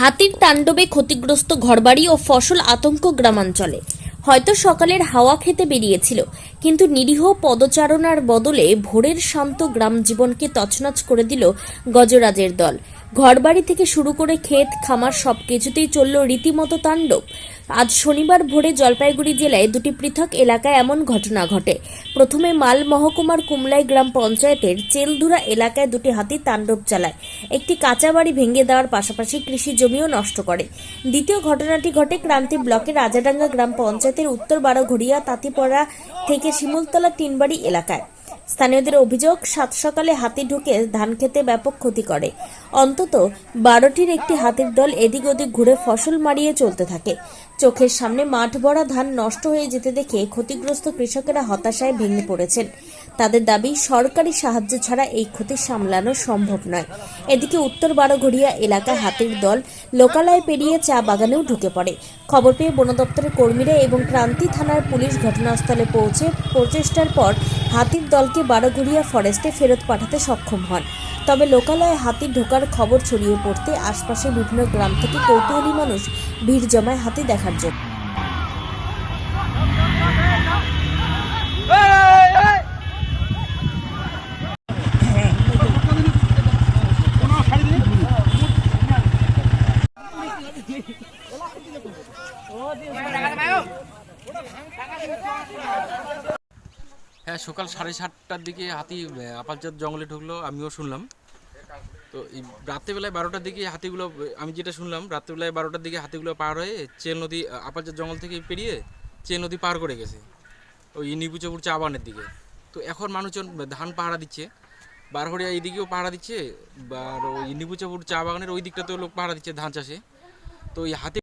হাতির তাণ্ডবে ক্ষতিগ্রস্ত ঘরবাড়ি ও ফসল আতঙ্ক গ্রামাঞ্চলে। হয়তো সকালের হাওয়া খেতে বেরিয়েছিল। কিন্তু নিরীহ পদচারণার বদলে ভোরের শান্ত গ্রাম জীবনকে তছনছ করে দিল গজরাজের দল। ঘরবাড়ি থেকে শুরু করে ক্ষেত, খামার সবকিছুতেই চলল রীতিমতো তাণ্ডব। আজ শনিবার ভোরে জলপাইগুড়ি জেলায় দুটি পৃথক এলাকায় এমন ঘটনা ঘটে। প্রথমে মাল মহকুমার কুমলাই গ্রাম পঞ্চায়েতের চেলধুরা এলাকায় দুটি হাতি তাণ্ডব চালায়। একটি কাঁচা বাড়ি ভেঙে দেওয়ার পাশাপাশি কৃষি জমিও নষ্ট করে। দ্বিতীয় ঘটনাটি ঘটে ক্রান্তি ব্লকের রাজাডাঙ্গা গ্রাম পঞ্চায়েতের উত্তর বারোঘড়িয়া, তাঁতিপাড়া থেকে শিমুলতলা টিনবাড়ি এলাকায়। স্থানীয়দের অভিযোগ, সাত সকালে হাতি ঢুকে ধান খেতে ব্যাপক ক্ষতি করে। অন্তত বারোটির একটি হাতির দল এদিক ওদিক ঘুরে ফসল মারিয়ে চলতে থাকে। চোখের সামনে মাঠ ভরা ধান নষ্ট হয়ে যেতে দেখে ক্ষতিগ্রস্ত কৃষকেরা হতাশায় ভেঙে পড়েছেন। তাদের দাবি, সরকারি সাহায্য ছাড়া এই ক্ষতি সামলানো সম্ভব নয়। এদিকে উত্তর বারোঘড়িয়া এলাকায় হাতির দল লোকালয় পেরিয়ে চা বাগানেও ঢুকে পড়ে। খবর পেয়ে বন দপ্তরের কর্মীরা এবং ক্রান্তি থানার পুলিশ ঘটনাস্থলে পৌঁছে প্রচেষ্টার পর হাতির দলকে বারোঘড়িয়া ফরেস্টে ফেরত পাঠাতে সক্ষম হন। তবে লোকালয়ে হাতি ঢোকার খবর ছড়িয়ে পড়তে আশপাশের বিভিন্ন গ্রাম থেকে কৌতূহলী মানুষ ভিড় জমায় হাতি দেখার জন্য। হ্যাঁ সকাল সাড়ে সাতটার দিকে হাতি আপাতজাত জঙ্গলে ঢুকলো, আমিও শুনলাম। তো এই রাত্রেবেলায় বারোটার দিকে হাতিগুলো, আমি যেটা শুনলাম, রাত্রেবেলায় বারোটার দিকে হাতিগুলো পার হয়ে চেল নদী আপাতজাত জঙ্গল থেকে পেরিয়ে চেল নদী পার করে গেছে, ওই নিবুচপুর চা বাগানের দিকে। তো এখন মানুষজন ধান পাহারা দিচ্ছে বারহরিয়া এইদিকেও পাহারা দিচ্ছে আর ওই নিবুচপুর চা বাগানের ওই দিকটাতেও লোক পাহারা দিচ্ছে ধান চাষে। তো এই হাতি